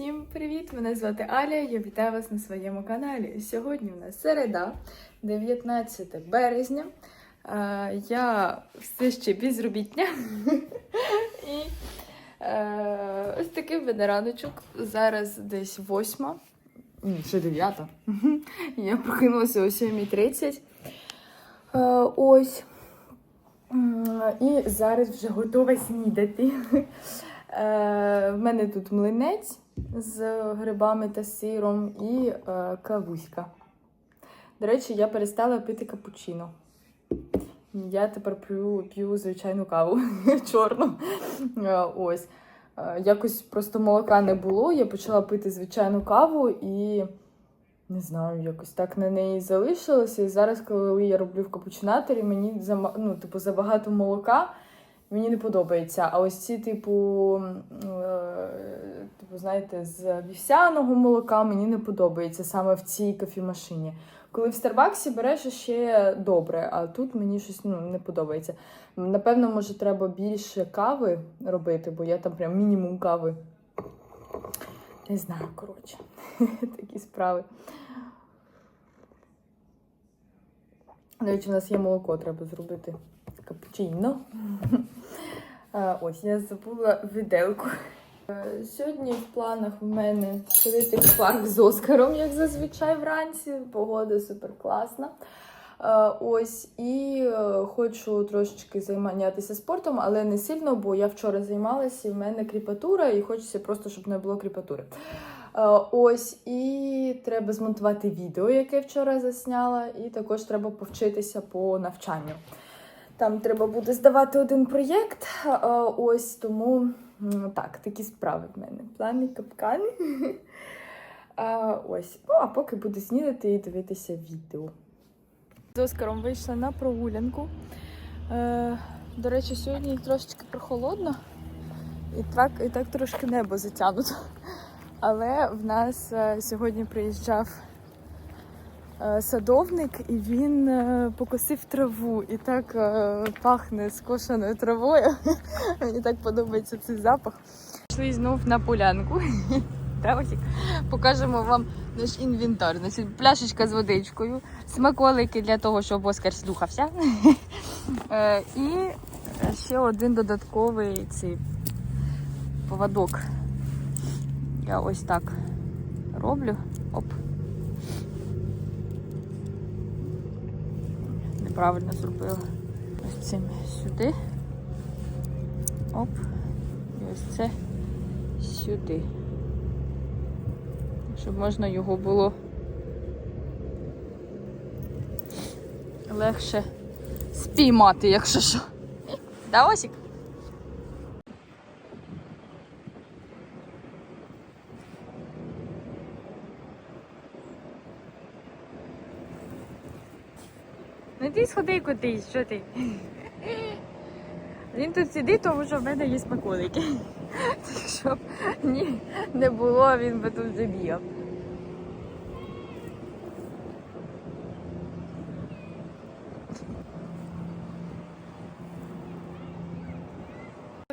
Всім привіт! Мене звати Аля. Я вітаю вас на своєму каналі. Сьогодні у нас середа, 19 березня. Я все ще безробітня. І е, ось такий в мене раночок. Зараз десь восьма. Ще дев'ята. Я прокинулася о 7.30. Е, Ось. І зараз вже готова снідати. Е, В мене тут млинець з грибами та сиром і е, кавуська. До речі, я перестала пити капучино. Я тепер п'ю, п'ю звичайну каву чорну. Е, Ось. Е, Якось просто молока не було. Я почала пити звичайну каву і не знаю, якось так на неї залишилося. І зараз, коли я роблю в капучинаторі, мені ну, типу, забагато молока. Мені не подобається. А ось ці, типу, е, типу, знаєте, з вівсяного молока мені не подобається саме в цій кофемашині. Коли в Старбаксі береш ще добре, а тут мені щось ну, не подобається. Напевно, може, треба більше кави робити, бо я там прям мінімум кави. Не знаю, коротше, такі справи. До речі, у нас є молоко, треба зробити капучино. Ось, я забула виделку. Е, Сьогодні в планах в мене сходити в парк з Оскаром, як зазвичай вранці. Погода супер класна. Е, Ось, і е, хочу трошечки займатися спортом, але не сильно, бо я вчора займалася, і в мене кріпатура, і хочеться просто, щоб не було кріпатури. Ось, і треба змонтувати відео, яке вчора засняла, і також треба повчитися по навчанню. Там треба буде здавати один проєкт. Ось тому м, так, такі справи в мене. Плани, капкани. А, Ось. Ну, а поки буду снідати і дивитися відео. З Оскаром вийшла на прогулянку. Е, До речі, сьогодні трошечки прохолодно, і так, і так трошки небо затягнуто. Але в нас е, сьогодні приїжджав садовник, і він е, покосив траву, і так е, пахне скошеною травою. Мені так подобається цей запах. Пішли знов на полянку. Покажемо вам наш інвентар. Значить, пляшечка з водичкою, смаколики для того, щоб Оскар слухався. Е, І ще один додатковий цей поводок. Я ось так роблю. Оп. Неправильно зробила. Ось цим сюди. Оп. І ось це сюди. Щоб можна його було легше спіймати, якщо що. Да, Осік? Ну ти сходи кудись, що ти? Він тут сидить, тому що в мене є смаколики. Щоб ні, не було, він би тут забігав.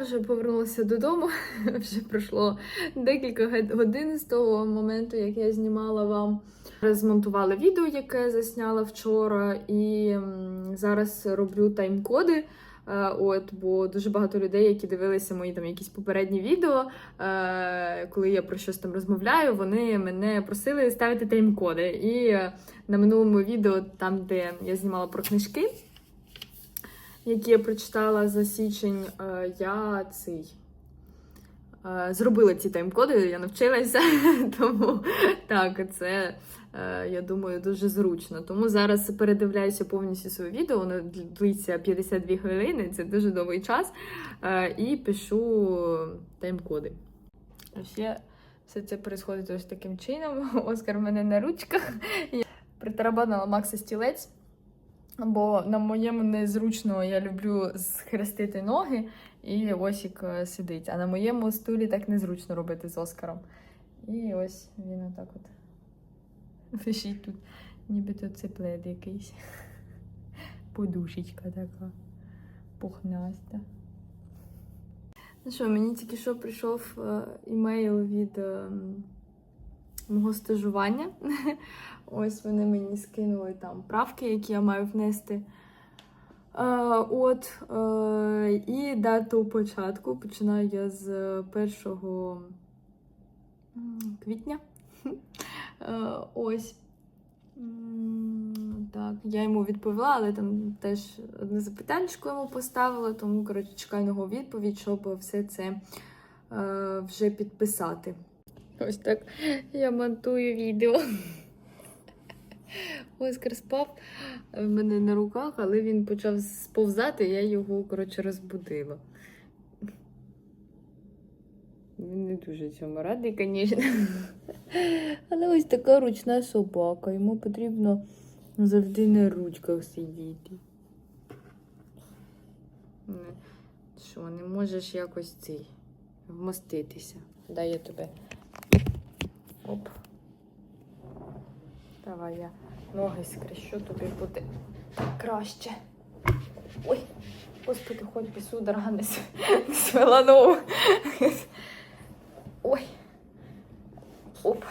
Вже повернулася додому, вже пройшло декілька годин з того моменту, як я знімала вам. Розмонтувала відео, яке засняла вчора, і зараз роблю тайм-коди. Е, От, бо дуже багато людей, які дивилися мої там якісь попередні відео, е, коли я про щось там розмовляю, вони мене просили ставити тайм-коди. І е, на минулому відео, там, де я знімала про книжки, які я прочитала за січень, я цей. Зробила ці тайм-коди, я навчилася, тому так, це я думаю дуже зручно. Тому зараз передивляюся повністю своє відео, воно длиться 52 хвилини, це дуже довгий час. е, І пишу тайм-коди. Ще все це відбувається ось таким чином. Оскар в мене на ручках. Я притарабанила Макса стілець. Бо на моєму незручно я люблю схрестити ноги, і Осік е, сидить. А на моєму стулі так незручно робити з Оскаром. І ось він отак от лежить тут, нібито це плед якийсь. Подушечка така пухнаста. Ну що, мені тільки що прийшов е, імейл від е, мого стажування. Ось вони мені скинули там правки, які я маю внести. Е, от, е, і дату початку починаю я з 1 квітня. Е, ось. Так, я йому відповіла, але там теж одне запитання йому поставила, тому коротше чекаю на його відповідь, щоб все це е, вже підписати. Ось так я монтую відео. Оскар спав в мене на руках, але він почав сповзати, я його, коротше, розбудила. Він не дуже цьому радий, звісно. Але ось така ручна собака. Йому потрібно завжди на ручках сидіти. Що, не можеш якось цей вмоститися. Дай я тебе. Оп. Давай я ноги скрещу, тобі буде краще. Ой, господи, хоч би судорога не свела ногу. Ой. Оп.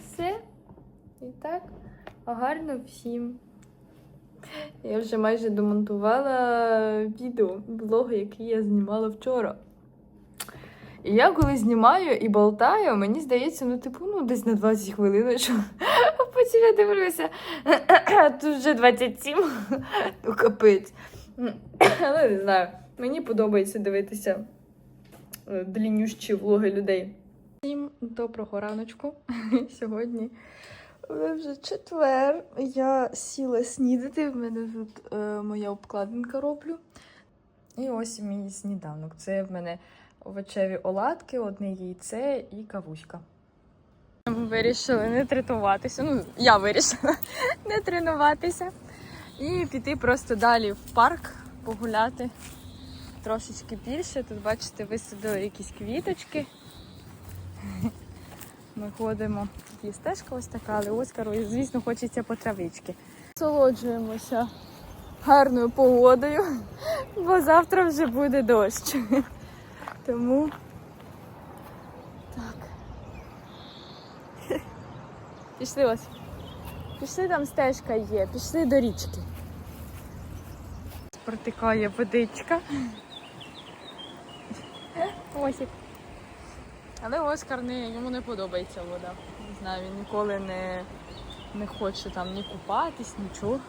Все. І так. Гарно всім. Я вже майже домонтувала відео, блог, який я знімала вчора. І я коли знімаю і болтаю, мені здається, ну, типу, ну, десь на 20 хвилиночок. А потім я дивлюся, тут вже 27. Ну, капець. Але не знаю, мені подобається дивитися дліннющі влоги людей. Всім доброго раночку. Сьогодні вже четвер. Я сіла снідати. В мене тут е, моя обкладинка роблю. І ось мій сніданок. Це в мене овочеві оладки, одне яйце і кавуська. Ми вирішили не тренуватися. Ну, я вирішила не тренуватися. І піти просто далі в парк погуляти трошечки більше. Тут, бачите, висадили якісь квіточки. Ми ходимо. Тут є стежка ось така, але Оскару, звісно, хочеться по травички. Насолоджуємося гарною погодою, бо завтра вже буде дощ. Тому так. Пішли ось. Пішли там стежка є, пішли до річки. Протикає водичка. Ось. Але Оскар не, йому не подобається вода. Не знаю, він ніколи не, не хоче там ні купатись, нічого.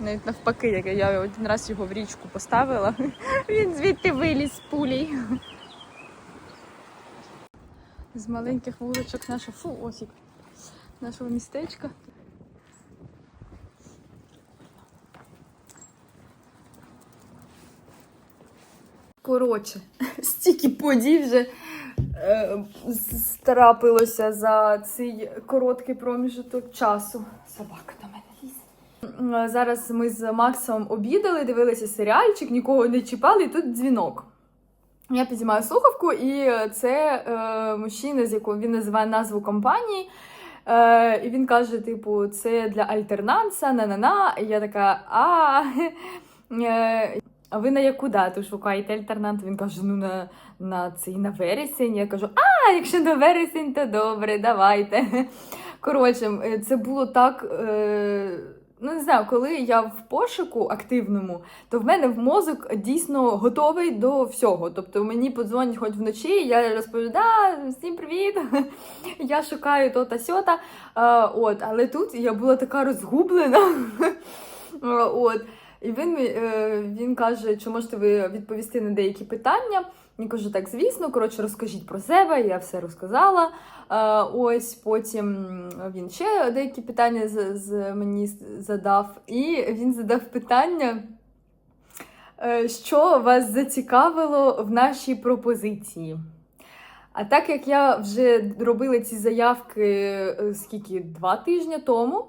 Навіть навпаки, як я один раз його в річку поставила, він звідти виліз з пулей. З маленьких вуличок нашого фу, осік, нашого містечка. Коротше, стільки подій вже е, з- трапилося за цей короткий проміжок часу. Собака до мене лізе. Е, Зараз ми з Максом обідали, дивилися серіальчик, нікого не чіпали, і тут дзвінок. Я підіймаю слухавку, і це е, мужчина, з якого він називає назву компанії. Е, і він каже: типу, це для альтернанса, на-на-на. І я така, а. Е, а ви на яку дату шукаєте альтернант? Він каже: ну на, на цей на вересень. Я кажу, а, якщо на вересень, то добре, давайте. Коротше, е, це було так. Е, ну, не знаю, коли я в пошуку активному, то в мене в мозок дійсно готовий до всього. Тобто мені подзвонять хоч вночі, я розповідаю, всім привіт! Я шукаю то та сьота. От, але тут я була така розгублена. От. І він, е, він каже, чи можете ви відповісти на деякі питання. Я кажу, так, звісно, коротше, розкажіть про себе, я все розказала. Е, ось потім він ще деякі питання з, з мені задав. І він задав питання, е, що вас зацікавило в нашій пропозиції. А так як я вже робила ці заявки скільки два тижні тому,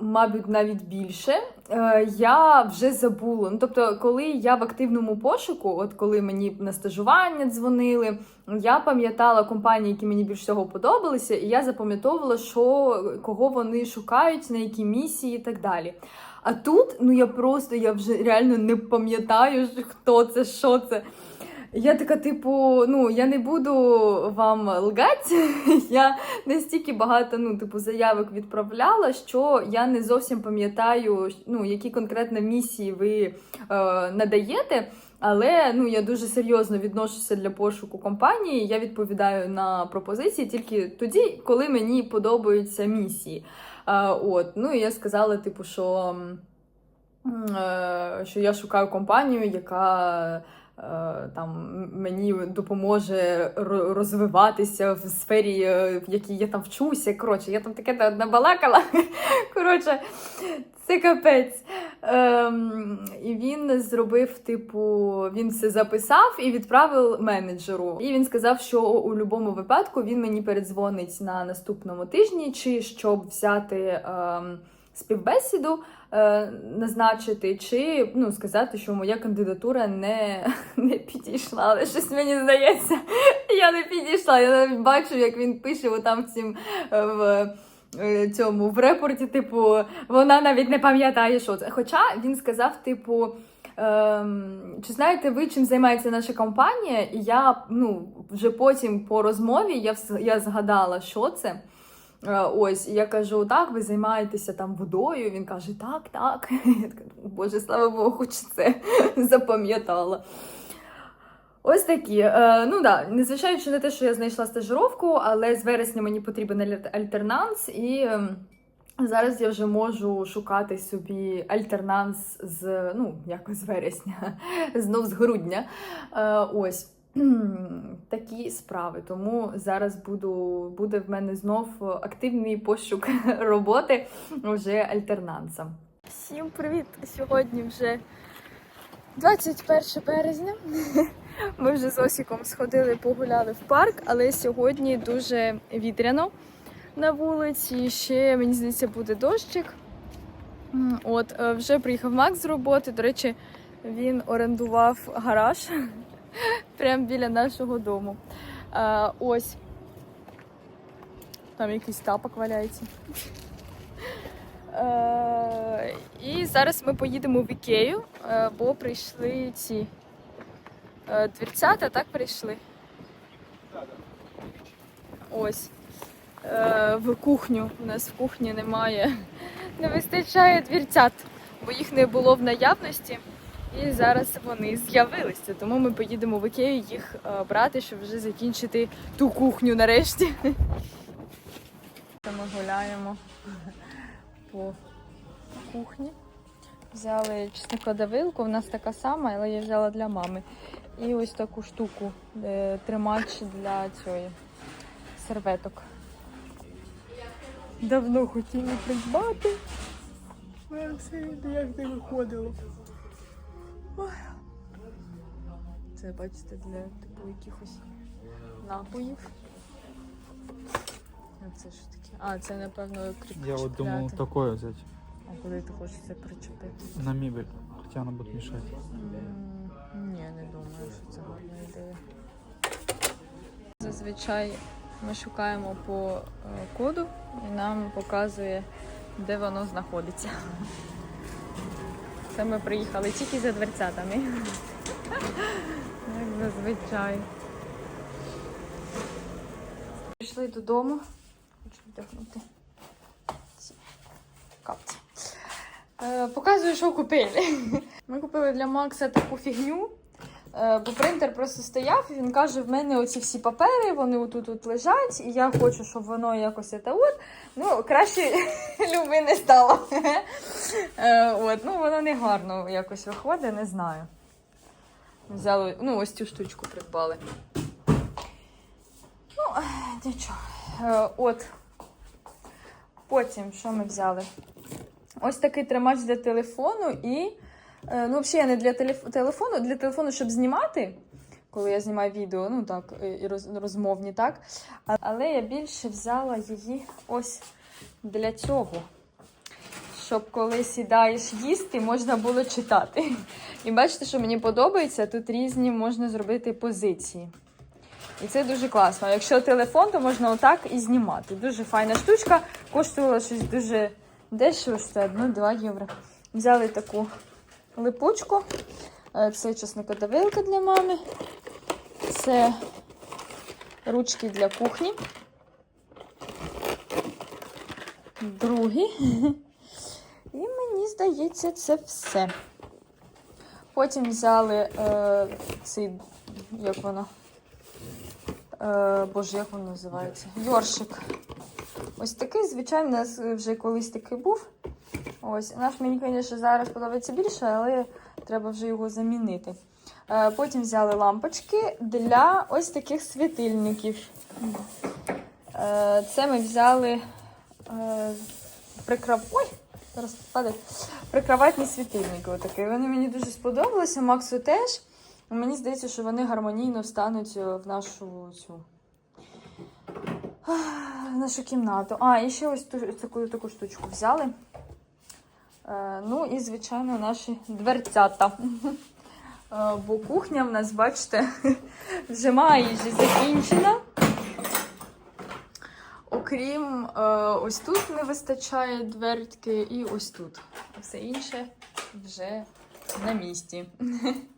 мабуть, навіть більше, е, я вже забула. Ну, тобто, коли я в активному пошуку, от коли мені на стажування дзвонили, я пам'ятала компанії, які мені більш всього подобалися, і я запам'ятовувала, що кого вони шукають, на які місії і так далі. А тут, ну я просто я вже реально не пам'ятаю, хто це, що це. Я така, типу, ну я не буду вам лгати. Я настільки багато ну, типу, заявок відправляла, що я не зовсім пам'ятаю, ну, які конкретно місії ви е, надаєте. Але ну я дуже серйозно відношуся для пошуку компанії. Я відповідаю на пропозиції тільки тоді, коли мені подобаються місії. А, от, ну і я сказала, типу, що, е, що я шукаю компанію, яка. Е, Там мені допоможе розвиватися в сфері, е, в якій я там вчуся. Коротше, я там таке на- набалакала. Коротше, це капець. Ем, і він зробив, типу, він все записав і відправив менеджеру. І він сказав, що у будь-якому випадку він мені передзвонить на наступному тижні, чи щоб взяти ем, співбесіду, е, назначити, чи ну, сказати, що моя кандидатура не, не підійшла. Але щось мені здається, я не підійшла. Я навіть бачу, як він пише отам в е, е, Цьому в репорті, типу, вона навіть не пам'ятає, що це. Хоча він сказав, типу, ем, чи знаєте ви, чим займається наша компанія? І я ну, вже потім по розмові я, я згадала, що це. Е, Ось, я кажу, так, ви займаєтеся там водою. Він каже, так, так. Я така, Боже, слава Богу, хоч це запам'ятала. Ось такі. Е, ну да, незважаючи на те, що я знайшла стажировку, але з вересня мені потрібен аль- альтернанс, і ем, зараз я вже можу шукати собі альтернанс з ну, якось з вересня, знов з грудня. Е, ось. Такі справи. Тому зараз буду, буде в мене знов активний пошук роботи вже альтернансом. Всім привіт! Сьогодні вже 21 березня. Ми вже з Осіком сходили, погуляли в парк, але сьогодні дуже вітряно на вулиці. Ще мені здається, буде дощик. От е, вже приїхав Макс з роботи. До речі, він орендував гараж прямо біля нашого дому. Е, ось там якийсь тапок валяється. І зараз ми поїдемо в Ікею, бо прийшли ці дверцята, так прийшли. Ось. В кухню. У нас в кухні немає. Не вистачає двірцят, бо їх не було в наявності. І зараз вони з'явилися. Тому ми поїдемо в Ікею їх е, брати, щоб вже закінчити ту кухню нарешті. Ми гуляємо по кухні. Взяли чесникодавилку, у нас така сама, але я взяла для мами. І ось таку штуку, е, тримач для цієї серветок. Давно хотіли придбати. Але все ніяк не виходило. Це, бачите, для типу якихось напоїв. А це що таке? А, це, напевно, кріп- Я думал чіпляти. такое взять А куди ти хочеш це причепити? на мебель, хотя она будет мешать. М, Ні, не думаю, що це гарна ідея. Зазвичай ми шукаємо по е, коду і нам показує, де воно знаходиться. Це ми приїхали тільки за дверцятами. Як зазвичай. Прийшли додому. Хочу вдягнути ці капці. Е, Показую, що купили. Ми купили для Макса таку фігню. Е, Бо принтер просто стояв, і він каже: в мене оці всі папери, вони отут -от лежать, і я хочу, щоб воно якось це от. Ну, краще люби не стало. Е, От, ну воно не гарно якось виходить, не знаю. Взяли, ну, ось цю штучку придбали. Ну, нічого. Е, От. Потім, що ми взяли? Ось такий тримач для телефону і. Е, Ну, взагалі, не для телефону, для телефону, щоб знімати, коли я знімаю відео, ну так, і розмовні, так. Але я більше взяла її ось для цього. Щоб коли сідаєш їсти, можна було читати. І бачите, що мені подобається, тут різні можна зробити позиції. І це дуже класно. Якщо телефон, то можна отак і знімати. Дуже файна штучка. Коштувала щось дуже дешево, що це 1-2 євро. Взяли таку липучку. Е, Це чесникодавилка для мами. Це ручки для кухні. Другі. І мені здається, це все. Потім взяли е, цей, як воно? Е, боже, як воно називається? Йоршик. Ось такий, звичайно, у нас вже колись такий був. Ось, наш мені, звісно, зараз подобається більше, але треба вже його замінити. Е, потім взяли лампочки для ось таких світильників. Е, це ми взяли е, прикрав... Ой. Прикроватні світильники. Отакі. Вони мені дуже сподобалися, Максу теж. Мені здається, що вони гармонійно встануть в нашу цю. В нашу кімнату. А, і ще ось таку, таку штучку взяли. Е, ну і, звичайно, наші дверцята. Е, бо кухня в нас, бачите, вже майже закінчена. Окрім е, ось тут не вистачає дверки, і ось тут. Все інше вже на місці.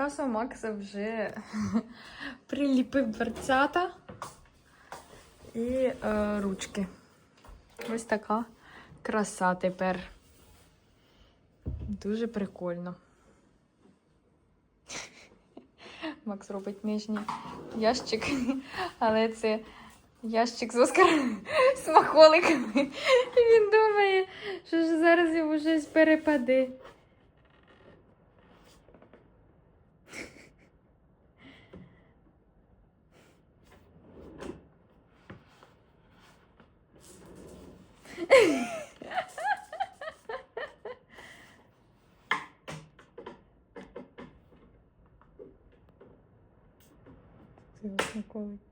Часом Макса вже приліпив дверцята і е, ручки. Ось така краса тепер. Дуже прикольно. Макс робить нижній ящик, але це ящик з Оскар смаколиками. І він думає, що ж зараз йому щось перепаде. Це смаколик.